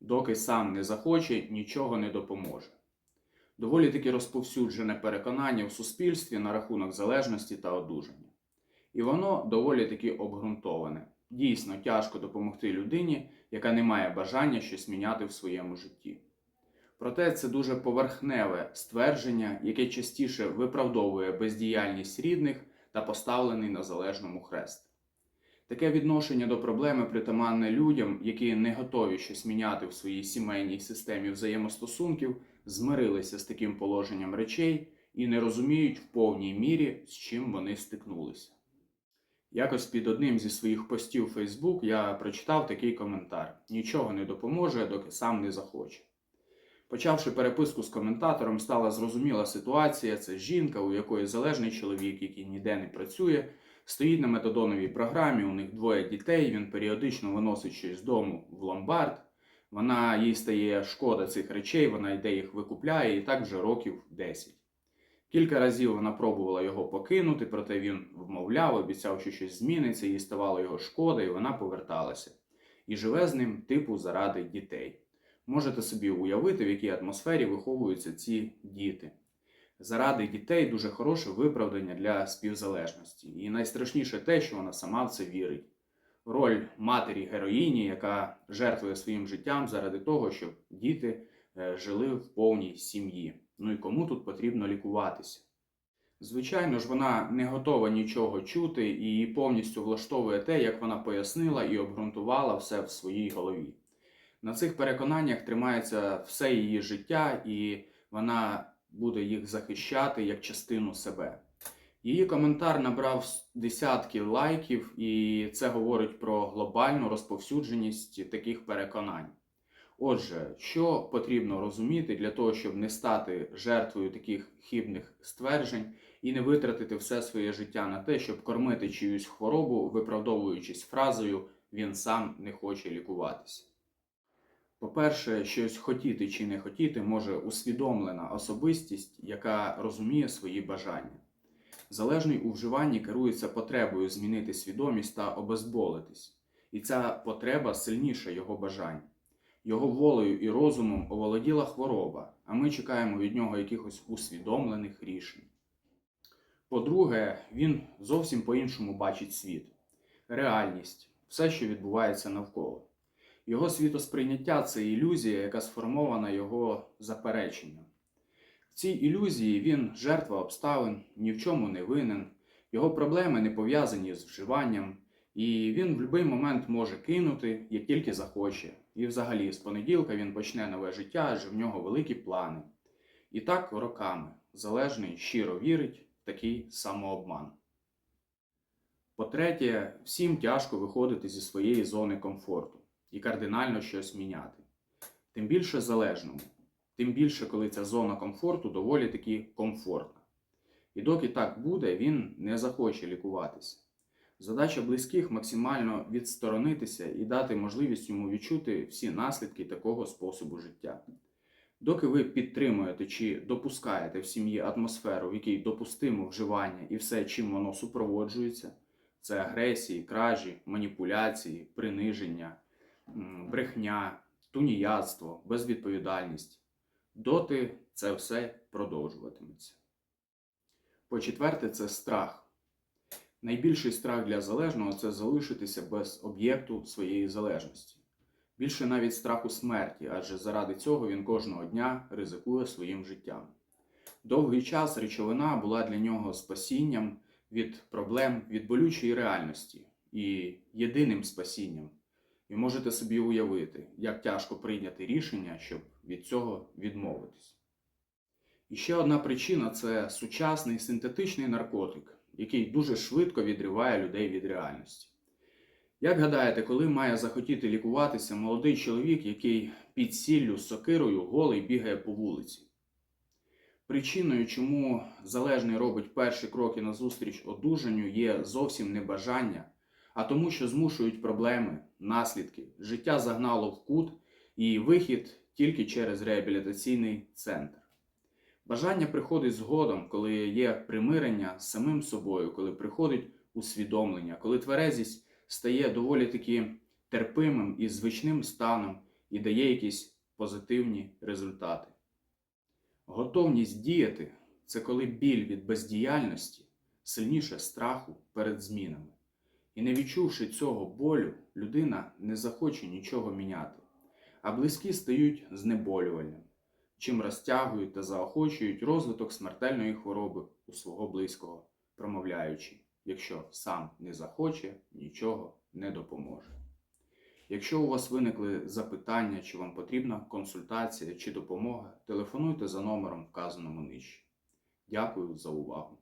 доки сам не захоче, нічого не допоможе. Доволі таки розповсюджене переконання в суспільстві на рахунок залежності та одужання. І воно доволі таки обґрунтоване. Дійсно тяжко допомогти людині, яка не має бажання щось міняти в своєму житті. Проте це дуже поверхневе ствердження, яке частіше виправдовує бездіяльність рідних та поставлений на залежному хрест. Таке відношення до проблеми притаманне людям, які не готові щось міняти в своїй сімейній системі взаємостосунків, змирилися з таким положенням речей і не розуміють в повній мірі, з чим вони стикнулися. Якось під одним зі своїх постів у Facebook я прочитав такий коментар: нічого не допоможе, доки сам не захоче. Почавши переписку з коментатором, стала зрозуміла ситуація. Це жінка, у якої залежний чоловік, який ніде не працює, стоїть на метадоновій програмі. У них двоє дітей. Він періодично виносить щось з дому в ломбард. Вона їй стає шкода цих речей, вона йде їх викупляє, і так вже років 10. Кілька разів вона пробувала його покинути, проте він вмовляв, обіцяв, що щось зміниться, їй ставало його шкода, і вона поверталася. І живе з ним, типу, заради дітей. Можете собі уявити, в якій атмосфері виховуються ці діти. Заради дітей дуже хороше виправдання для співзалежності. І найстрашніше те, що вона сама в це вірить. Роль матері героїні, яка жертвує своїм життям заради того, щоб діти е, жили в повній сім'ї. Ну і кому тут потрібно лікуватися? Звичайно ж, вона не готова нічого чути і повністю влаштовує те, як вона пояснила і обґрунтувала все в своїй голові. На цих переконаннях тримається все її життя, і вона буде їх захищати як частину себе. Її коментар набрав десятки лайків, і це говорить про глобальну розповсюдженість таких переконань. Отже, що потрібно розуміти для того, щоб не стати жертвою таких хибних стверджень і не витратити все своє життя на те, щоб кормити чиюсь хворобу, виправдовуючись фразою він сам не хоче лікуватися. По-перше, щось хотіти чи не хотіти може усвідомлена особистість, яка розуміє свої бажання. Залежний у вживанні керується потребою змінити свідомість та обезболитись, і ця потреба сильніша його бажань. Його волею і розумом оволоділа хвороба, а ми чекаємо від нього якихось усвідомлених рішень. По-друге, він зовсім по-іншому бачить світ, реальність, все, що відбувається навколо. Його світосприйняття це ілюзія, яка сформована його запереченням. В цій ілюзії він жертва обставин, ні в чому не винен, його проблеми не пов'язані з вживанням, і він в будь-який момент може кинути, як тільки захоче. І взагалі з понеділка він почне нове життя, адже в нього великі плани. І так роками залежний щиро вірить в такий самообман. По-третє, всім тяжко виходити зі своєї зони комфорту і кардинально щось міняти. Тим більше залежному, тим більше, коли ця зона комфорту доволі таки комфортна. І доки так буде, він не захоче лікуватися. Задача близьких максимально відсторонитися і дати можливість йому відчути всі наслідки такого способу життя. Доки ви підтримуєте чи допускаєте в сім'ї атмосферу, в якій допустимо вживання і все, чим воно супроводжується, це агресії, кражі, маніпуляції, приниження, брехня, туніядство, безвідповідальність, доти це все продовжуватиметься. По-четверте, це страх. Найбільший страх для залежного це залишитися без об'єкту своєї залежності. Більше навіть страху смерті, адже заради цього він кожного дня ризикує своїм життям. Довгий час речовина була для нього спасінням від проблем, від болючої реальності і єдиним спасінням. І можете собі уявити, як тяжко прийняти рішення, щоб від цього відмовитись. І ще одна причина це сучасний синтетичний наркотик, який дуже швидко відриває людей від реальності. Як гадаєте, коли має захотіти лікуватися молодий чоловік, який під сіллю з сокирою голий бігає по вулиці? Причиною, чому залежний робить перші кроки назустріч одужанню, є зовсім не бажання, а тому, що змушують проблеми, наслідки, життя загнало в кут і вихід тільки через реабілітаційний центр. Бажання приходить згодом, коли є примирення з самим собою, коли приходить усвідомлення, коли тверезість стає доволі таки терпимим і звичним станом, і дає якісь позитивні результати. Готовність діяти це коли біль від бездіяльності сильніше страху перед змінами. І не відчувши цього болю, людина не захоче нічого міняти, а близькі стають знеболювальним, чим розтягують та заохочують розвиток смертельної хвороби у свого близького, промовляючи, якщо сам не захоче, нічого не допоможе. Якщо у вас виникли запитання, чи вам потрібна консультація чи допомога, телефонуйте за номером, вказаному нижче. Дякую за увагу.